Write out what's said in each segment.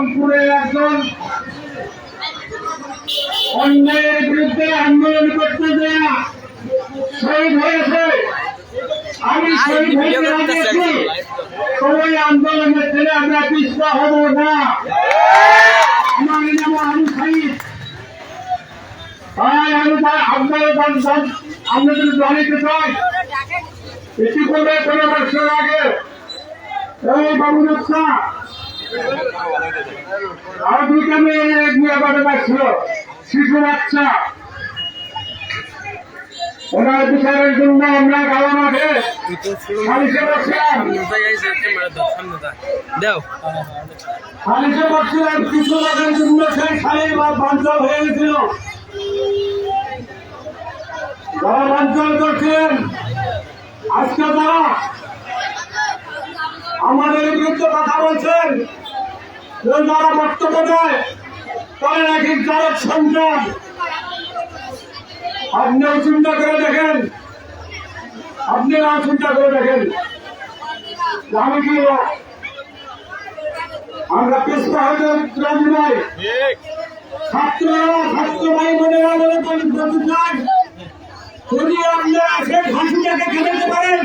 রংপুরে একজন অন্যায়ের বিরুদ্ধে আন্দোলন করতে দেয়া শহীদ হয়েছে। আমি শহীদ হইতে রাজি সবাই আন্দোলনের ছেলে আমরা পিছপা হব না। আমার নাম আমি শহীদ। তাই আমি তার আমরা যদি জানিতে চাই। ইতিপূর্বে কোনো বছর আগে। এই বাবু আর দুইটা মেয়ে নিয়ে বাড়ি পাচ্ছিল শিশু বাচ্চা ওনার বিচারের জন্য আমরা গালা মাঠে আমাদের বিরুদ্ধে কথা বলছেন। যে যারা বক্তব্য দেয় তারা নাকি চালক সন্তান। আপনিও চিন্তা করে দেখেন। আপনিও চিন্তা করে দেখেন। আমি কি আমরা পেশা হয়তো রাজি নয় ছাত্ররা ছাত্র ভাই বোনেরা বলে যদি আপনারা সেই ফাঁসিটাকে খেলাতে পারেন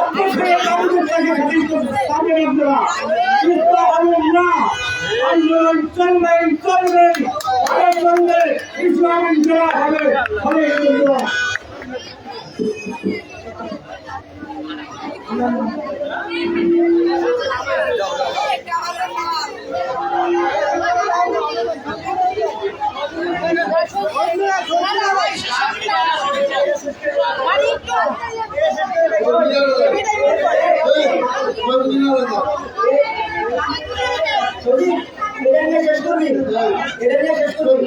অবশ্যই আপনারা। আন্দোলন চল চলবে আরও চলবে ইসলাম জেলা হবে হবে বন্ধুরা এটা নিয়ে শেষ করবি এটা নিয়ে শেষ করবি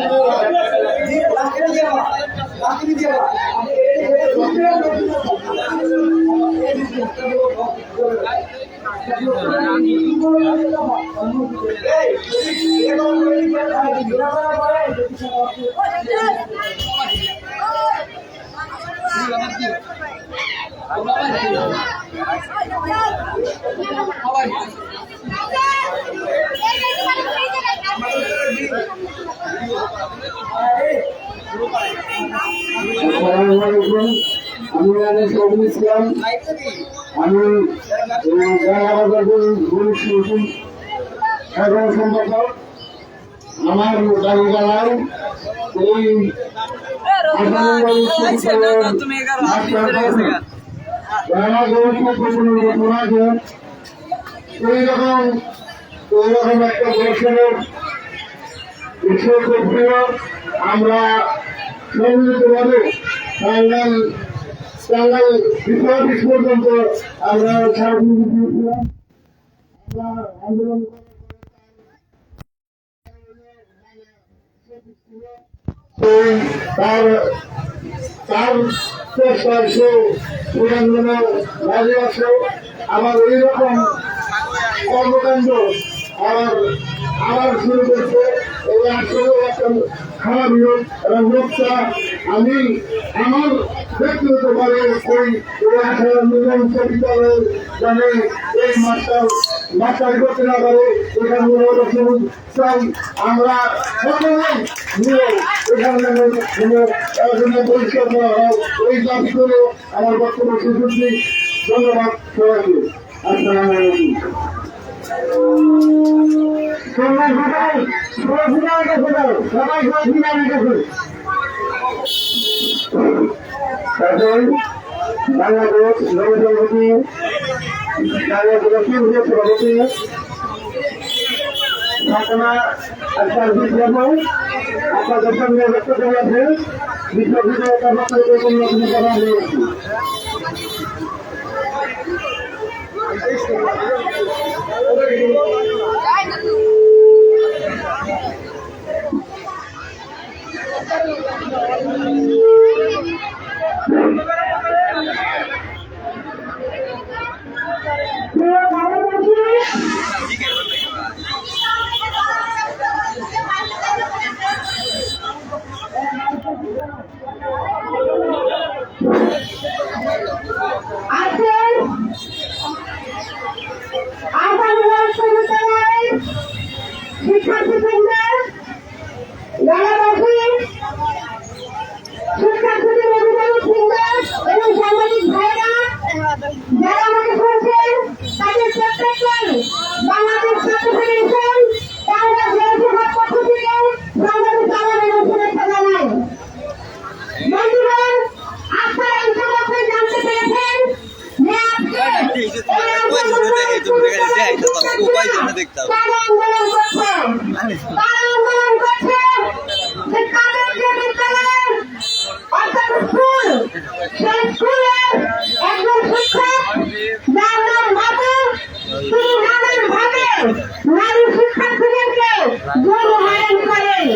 দিয়ে লাস্টে দিয়ে যাবা লাস্টে দিয়ে যাবা আসসালামু আলাইকুম আমি কবির ইসলাম। আমি সাধারণ সম্পাদক। আমার দাবিগালায় এই তুমি এগারো এইরকম এইরকম একটা ঈশ্বর করছিল। আমরা সম্মিলিতভাবে অফিস পর্যন্ত তার তার চেষ্টায় সে রাজি আছে। আমার এইরকম কর্মকাণ্ড আবার আবার শুরু করছে এই আসলে একটা খারাপ এবং লোকটা আমি আমার ব্যক্তিগতভাবে ওই বিদ্যালয়ে এই মাস্টার মাস্টার করতে না পারে এখানে চাই আমরা সকলেই ধন্যবাদ সবাইকে। আসসালামু আলাইকুম। সবাই সবাই ফিনার কাছে দাও সবাই সবাই কাছে এখন বাংলাদেশ নবসভাপতি বাংলাদেশ কেন্দ্রীয় সভাপতি ঘটনা আজকাল বিজ্ঞাপন আপনাদের সঙ্গে শুরু করে দেখতে হবে তারা আন্দোলন করছে তারা আন্দোলন করছে যে তাদের যে বিদ্যালয় অর্থাৎ স্কুল সেই স্কুলের একজন শিক্ষক যার নাম বাবু তিনি নানান ভাবে নারী শিক্ষার্থীদেরকে হয়রানি করেন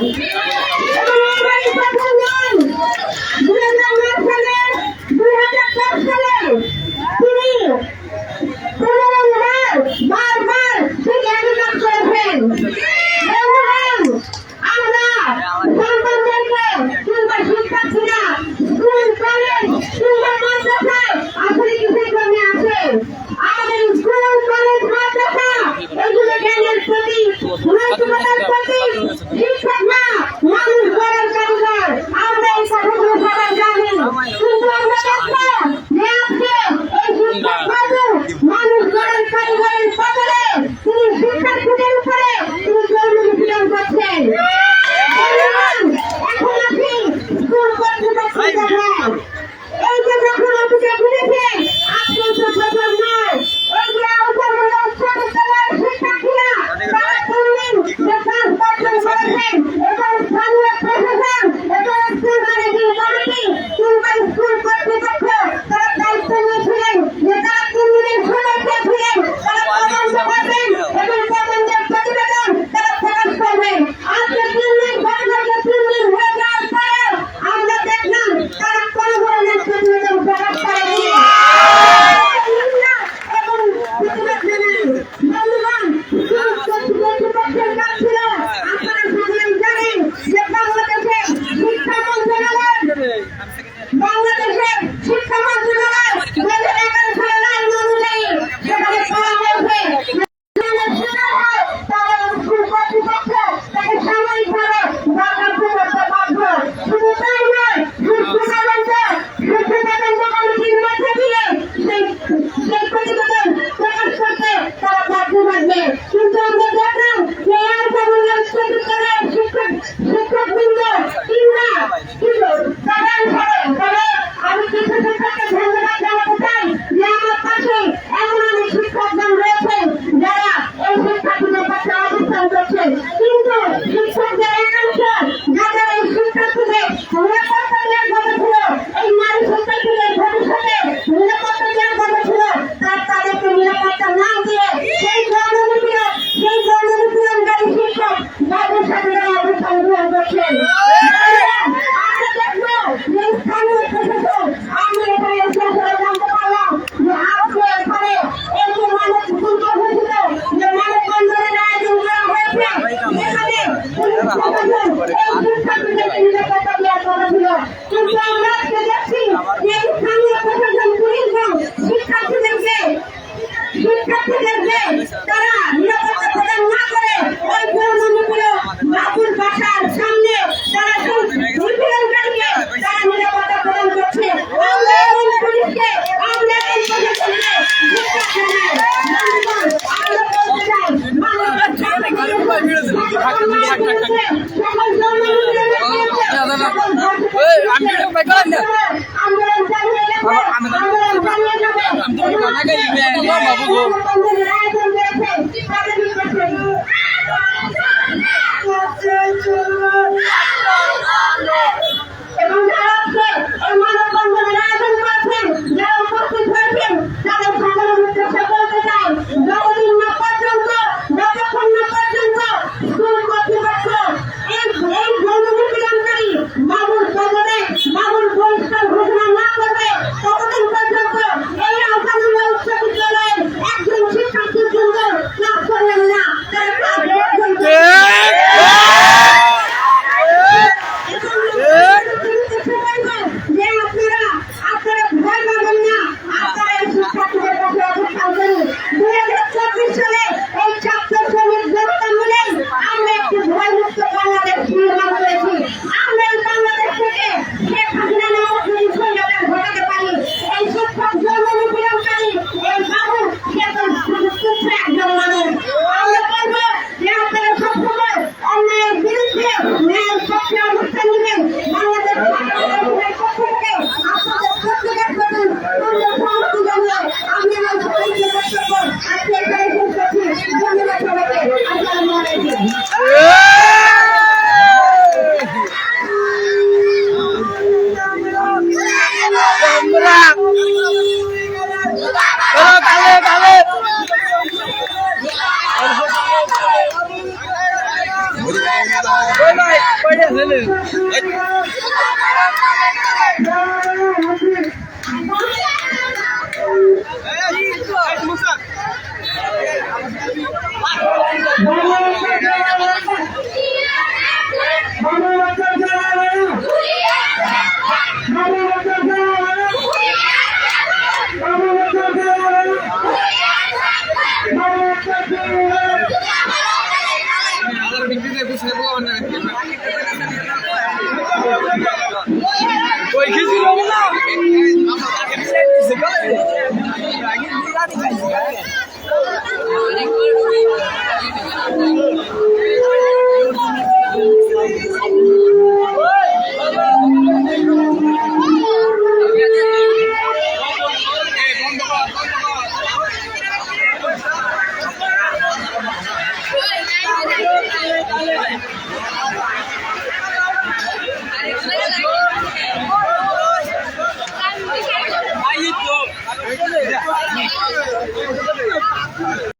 না,